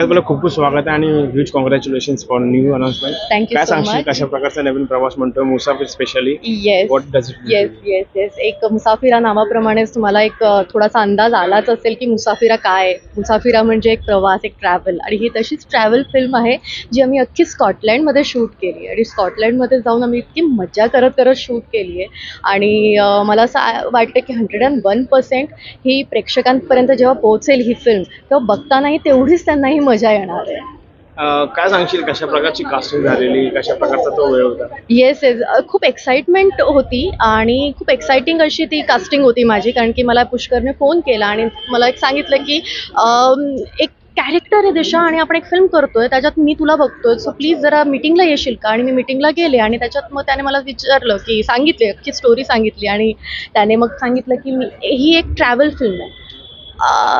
तुला खूप खूप स्वागत आहे आणि huge congratulation for new announcement you काय सांगशील. कशा प्रकारचा नवीन प्रवास म्हणतो Musafir specially yes what does it yes yes yes एक मुसाफिरा नावाप्रमाणेच तुम्हाला एक थोडासा अंदाज आलाच असेल की मुसाफिरा काय. मुसाफिरा म्हणजे एक प्रवास एक ट्रॅव्हल आणि ही तशीच ट्रॅव्हल फिल्म आहे जी आम्ही अख्खी स्कॉटलँडमध्ये शूट केली आणि स्कॉटलँडमध्ये जाऊन आम्ही इतकी मजा करत करत शूट केली आहे. आणि मला असं वाटतं की हंड्रेड अँड वन पर्सेंट ही प्रेक्षकांपर्यंत जेव्हा पोहोचेल ही फिल्म तेव्हा बघतानाही तेवढीच त्यांना ही मजा येणार आहे. काय सांगशील कशा प्रकारची कास्टिंग झालेली कशा प्रकारचा तो वेळ होता? येस येस खूप एक्साइटमेंट होती आणि खूप एक्साइटिंग अशी ती कास्टिंग होती माझी कारण की मला पुष्करने फोन केला आणि मला एक सांगितलं की अम, एक कॅरेक्टर आहे दिशा आणि आपण एक फिल्म करतोय त्याच्यात मी तुला बघतोय. सो प्लीज जरा मिटिंगला येशील का? आणि मी मिटिंगला गेले आणि त्याच्यात मग त्याने मला विचारलं की सांगितली अख्खी स्टोरी सांगितली आणि त्याने मग सांगितलं की मी ही एक ट्रॅव्हल फिल्म आहे.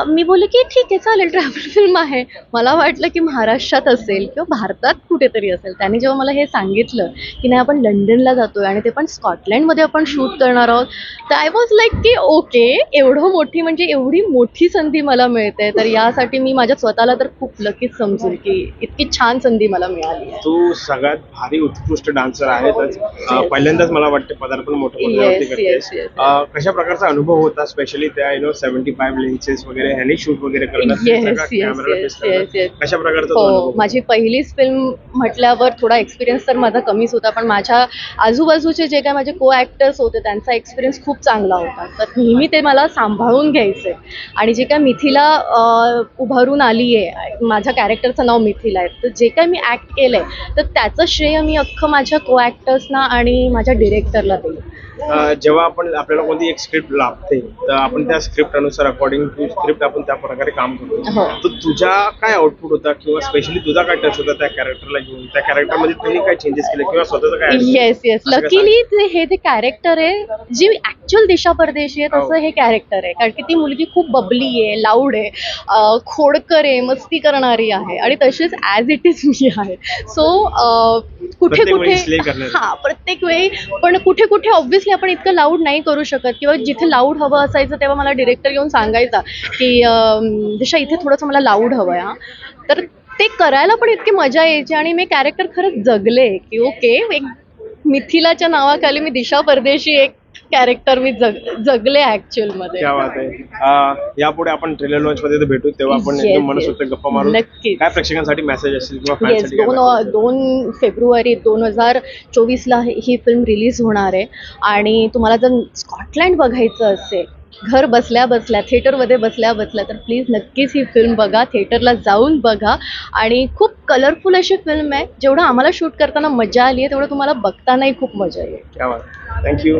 मी बोलले की ठीक आहे चालेल ट्रॅव्हल फिल्म आहे. मला वाटलं की महाराष्ट्रात असेल किंवा भारतात कुठेतरी असेल. त्याने जेव्हा मला हे सांगितलं की नाही आपण लंडनला जातोय आणि ते पण स्कॉटलँडमध्ये आपण शूट करणार आहोत तर आय वॉज लाईक की ओके एवढं मोठी म्हणजे एवढी मोठी संधी मला मिळते. तर यासाठी मी माझ्या स्वतःला तर खूप लकीच समजेल की इतकी छान संधी मला मिळाली आहे. तू सगळ्यात भारी उत्कृष्ट डान्सर अं, पहिल्यांदाच मला वाटतं पदार्पण मोठं कशा प्रकारचा अनुभव होता स्पेशली त्या you know seventy five lenses वगैरे ह्याने शूट वगैरे करणं ते Yes, सगळं yes, camera yes, face करणं. yes, yes. कशा प्रकारचा हो माझी पहिलीच फिल्म म्हटल्यावर थोडा एक्सपिरियन्स तर माझा कमीच होता पण माझ्या आजूबाजूचे जे काय माझे को ॲक्टर्स होते त्यांचा एक्सपिरियन्स खूप चांगला होता तर नेहमी ते मला सांभाळून घ्यायचे आणि जे काय मिथिला उभारून आली आहे माझ्या कॅरेक्टरचं नाव मिथिला आहे तर जे काय मी ॲक्ट केलं आहे तर त्याचं श्रेय मी अख्खं माझ्या को ॲक्टर्सना आणि माझ्या डिरेक्टरला देईल जेव्हा आपण आपल्याला कोणती एक स्क्रिप्ट लागते तर आपण त्या स्क्रिप्ट अनुसार अकॉर्डिंग स्क्रिप्ट आपण त्या प्रकारे काम करतो. हो. तर तुझा काय आउटपुट होता किंवा स्पेशली तुझा काय टच होता त्या कॅरेक्टरला घेऊन? त्या कॅरेक्टरमध्ये तुम्ही काय चेंजेस केले किंवा स्वतःचं काय? येस येस असं काय लकीली ते हे जे कॅरेक्टर आहे जी ऍक्च्युअल दिशा परदेशी आहे हो. तसं हे कॅरेक्टर आहे कारण की ती मुलगी खूप बबली आहे लाऊड आहे अं, खोडकर आहे मस्ती करणारी आहे आणि तशीच ॲज इट इज मी आहे सो कुठे प्रत्येक वेळी कुठे करणारी. हा प्रत्येक वेळी पण कुठे कुठे ऑब्व्हियसली आपण इतकं लाऊड नाही करू शकत किंवा जिथे लाऊड हवं असायचं तेव्हा मला डिरेक्टर येऊन सांगायचा की अं, दिशा इथे थोडंसं मला लाऊड हवं आहे हा तर ते करायला पण इतकी मजा यायची आणि मी कॅरेक्टर खरंच जगले की ओके एक मिथिलाच्या नावाखाली मी दिशा परदेशी एक कॅरेक्टर मी जग जगले ऍक्च्युअलमध्ये क्या बात आहे यापुढे आपण ट्रेलर लॉन्च मध्ये भेटू तेव्हा आपण Yes, एकदम yes. मनसोक्त गप्पा मारू नक्कीच. काय प्रेक्षकांसाठी मेसेज असेल किंवा येस दोन दोन फेब्रुवारी दोन हजार चोवीसला ही फिल्म रिलीज होणार आहे आणि तुम्हाला जर स्कॉटलँड बघायचं असेल घर बसल्या बसल्या थिएटरमध्ये बसल्या बसल्या तर प्लीज नक्कीच ही फिल्म बघा. थिएटरला जाऊन बघा. आणि खूप कलरफुल अशी फिल्म आहे. जेवढं आम्हाला शूट करताना मजा आली आहे तेवढं तुम्हाला बघतानाही खूप मजा येईल. थँक्यू